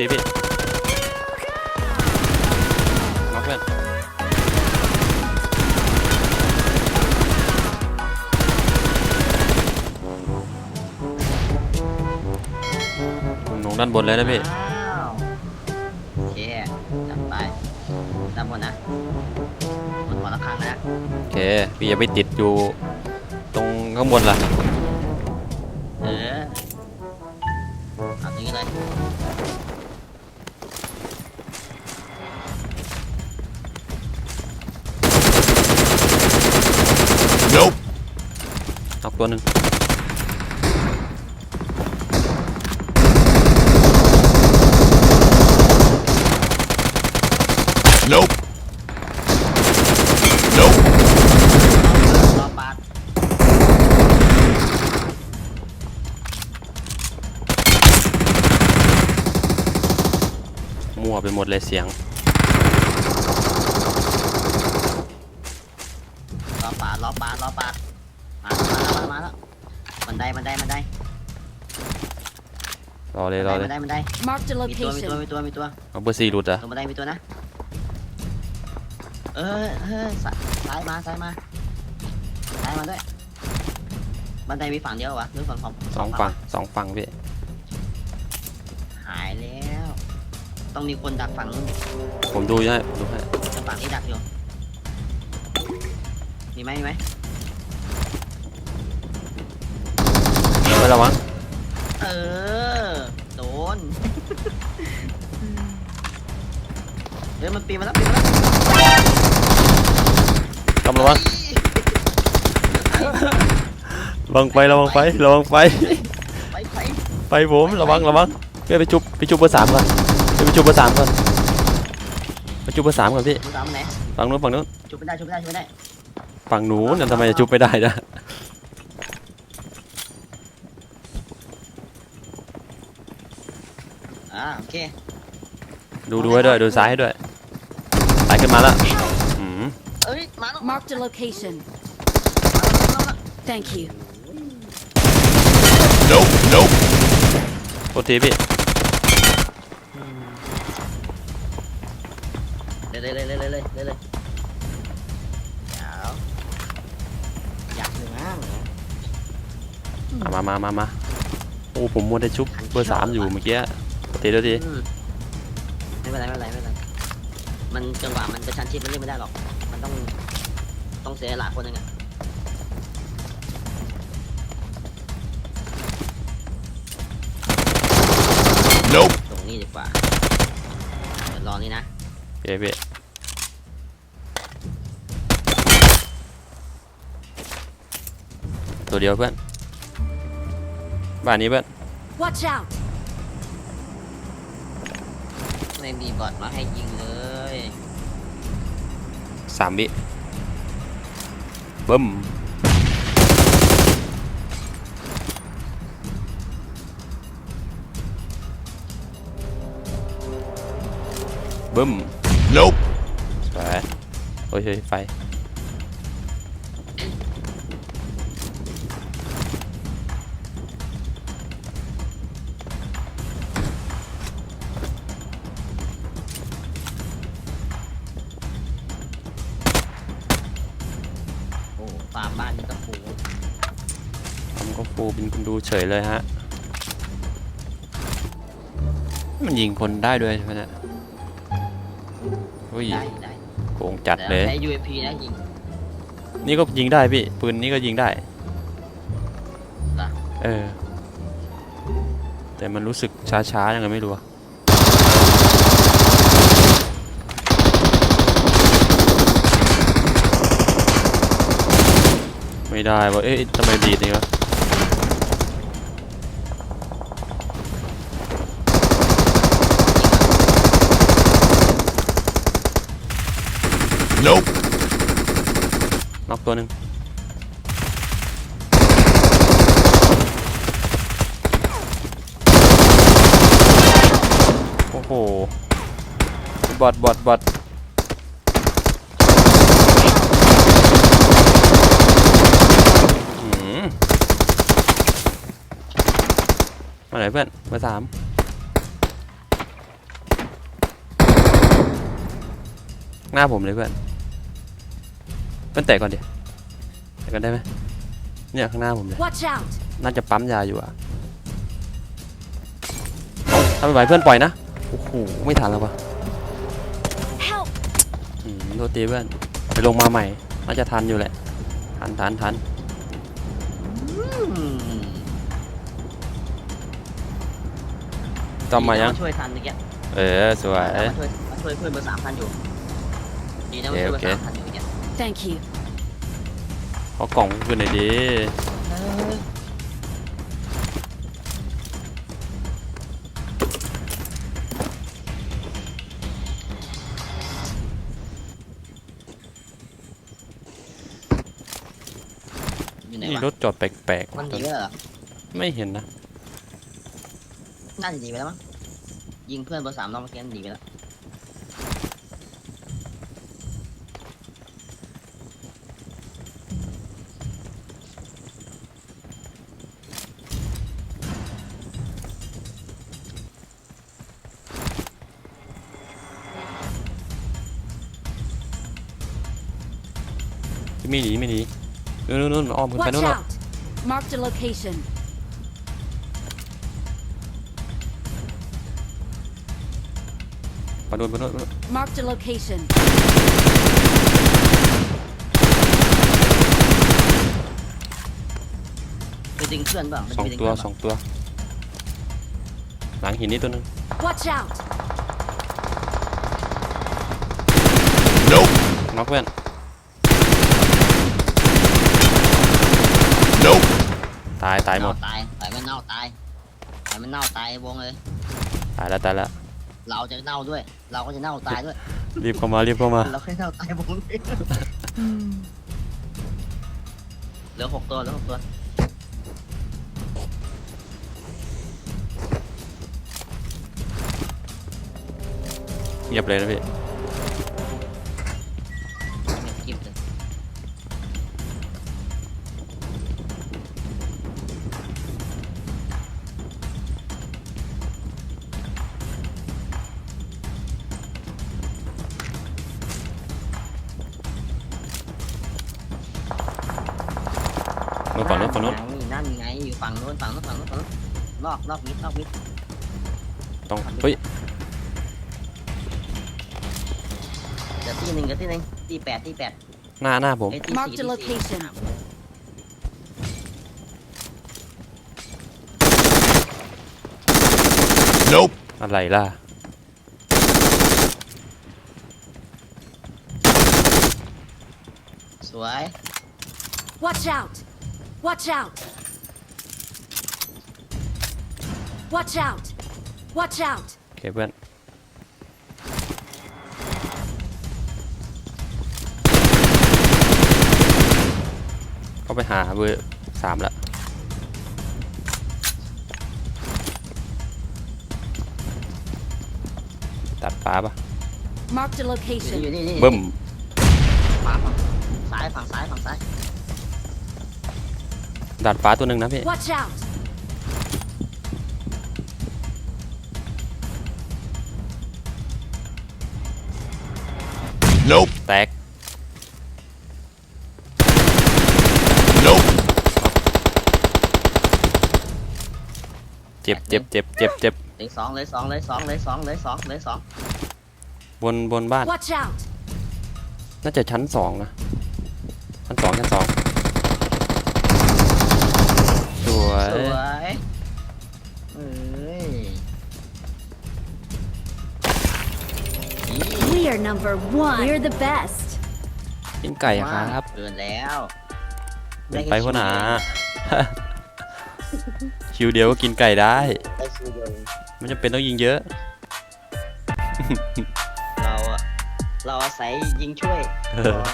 ทีพี่น็อกเพื่อนหนุ่งด้านบนเลยนะพี่อ้าวโอเคจัดไปด้านบนนะบนหัวละครั้งนะโอเค พี่อย่าไปติดอยู่ ตรงข้างบนล่ะ เออ น็อกตัวหนึ่งรอปาดมั่วไปหมดเลยเสียง บันไดบันไดบันไดรอเลยรอเลบัยนไดบันได Marked a มีตัวมีตัว location. มีตัวมีตัวเอาเบอร์สี่หลุดอะตรงบันไดมีตัวนะ เออเออซ้ายซ้ายมาซ้ายมาซ้ายมาด้วย บันไดมีฝั่งเดียววะหรือฝั่งของสองฝั่งสองฝั่งพี่หายแล้ว ต้องมีคนดักฝั่งนู้นผมดูให้ผมดูให้แต่ฝั่งนี้ดักอยู่ มีไหมมีไหม ไม่ระวังเออ โดนเฮ้ยมันปีนมาแล้วปีนมาแล้วกำระวังระวังไประวังไประวังไฟไปไปไปผมระวังระวังเพื่อไปจุบไปจุบเบอร์สามก่อนเพื่อไปจุบเบอร์สามก่อนไปจุบเบอร์สามก่อนพี่มึงตามมาไหนฝั่งนู้นฝั่งนู้นจุบไม่ได้จุบไม่ได้จุบไม่ได้ฝั่งนู้นน่ะทำไมจะจุบไม่ได้นะ เค ดูดูให้ด้วยดูซ้ายให้ด้วยไปขึ้นมาแล้วอืมเอ้ยมาแล้วมา Marked a location. แล้วมาแล้ว Thank you. Nope, nope. โทษทีพี่เลยเลยเลยเลยเลยเลยเลยเดี๋ยวอยากหนึ่งห้าเหมือนกันมามามามาโอ้ผมมัวแต่ชุบเบอร์สามอยู่เมื่อกี้ โทษทีโทษทีอืมไม่เป็นไรไม่เป็นไรไม่เป็นไรมันจังหวะมันกระชันชิดมันเล่นไม่ได้หรอก มันต้องต้องเสียหลายคนหนึงอะตรงนี้ดีกว่าเดี๋ยวรอนี่นะโอเคพี่ตัวเดียวเพื่อนบ้านนี้เพื่อน Watch out. ไม่มีบอทมาให้ยิงเลยสามวิบึ้มบึ้ม Nope. สวยโอ้ยเฮ้ยไฟ ทำก็ฟูเป็นคนดูเฉยเลยฮะ มันยิงคนได้ด้วยใช่ไหมเนี่ยอุ้ยได้ได้โกงจัดเลยแต่ใช้ UAP นะยิงนี่ก็ยิงได้พี่ ปืนนี้ก็ยิงได้เหรอเออ แต่มันรู้สึกช้าๆยังไงไม่รู้อะไม่ได้วะเอ๊ะทำไมดีดนี่วะ Nope น็อกตัวหนึ่งโอ้โห บอดบอดบอดมาไหนเพื่อนมาสามหน้าผมเลยเพื่อน เพื่อนแตะก่อนดิแตะกันได้ไหมเนี่ยข้างหน้าผมเลย Watch out! น่าจะปั๊มยาอยู่อะถ้าทำไม่ไหวเพื่อนปล่อยนะ โอ้โห ไม่ทันแล้วปะ Help! อืมโทษทีเพื่อน ไปลงมาใหม่ น่าจะทันอยู่แหละ ทันทันทันจอมมายัง ช่วยทันเมื่อกี้เออ สวย มาช่วยมาช่วยเพื่อนเบอร์สามทันอยู่ดีนะมาช่วยเบอร์โอเคสามทันอยู่ Thank you. ขอกล่องคืนหน่อยดิเอออยู่ไหนนี่วะรถจอดแปลกๆมันว่ะหนีไปแล้วเหรอไม่เห็นนะ น่าจะหนีไปแล้วมั้งยิงเพื่อนเบอร์สามรอบเมื่อกี้หนีไปแล้ว ไม่หนีไม่หนีนู่นนู่นนู่นอ้อมขึ้นไป Watch นู่นหรอ out! Marked a location. ไปนู่นไปนู่นไปนู่น Marked a location. ไปดึงเพื่อนเปล่ามันสองไปดึตัวเพื่นเปสล่าองตัว หลังหินนี่ตัวหนึง Watch out! น็อกเพื่อน ตายตายหมด เน่ตายตายไม่เน่าตายตายไม่เน่าตายวงเลย ตายแล้วตายแล้วเราจะเน่าด้วย เราก็จะเน่าตายด้วย รีบเข้ามารีบเข้ามาเราแค่เน่าตายวงเลยเหลือหกตัวเหลือหกตัว เงียบเลยนะพี่ นู่นฝั่งนู้นฝั่งนู้นนั่นไงอยู่ฝั่งนู้นฝั่งนู้นฝั่งนู้นฝั่งนู้นนอกนอกมิดนอกมิดต้องเฮ้ยเดี๋ยวตีหนึ่งเดี๋ยวตีหนึ่งตีแปดตีแปดหน้าหน้าผมเอ้ยตี Marked สี่ a ตีสี่ location. อะไรล่ะ สวย Watch out! Watch out! Watch out! Watch out! โอเคเพื่อน ก็ไปหาเบอร์สามละตัดฟ้าปะ Marked a อยู่ location. นี่อยู่นี่นี่บึ้ม ขวาฝั่งซ้ายฝั่งซ้ายฝั่งซ้าย ดัดฟ้าตัวหนึ่งนะพี่ Watch out! แตก เจ็บเจ็บเจ็บเจ็บเจ็บเลยสองเลยสองเลยสองเลยสองเลยสองเลยสองบนบนบ้าน Watch out! น่าจะชั้นสองนะ ชั้นสองชั้นสองส วย สวยเอ้ย We are number one. We're the best. กินไก่ครับเกินแล้วเป็นไปคนหนา คิวเดียวก็กินไก่ได้ ได้คิวเดียวเองไม่จำเป็นต้องยิงเยอะ เราอะเราอาศัยยิงช่วยเออ พอ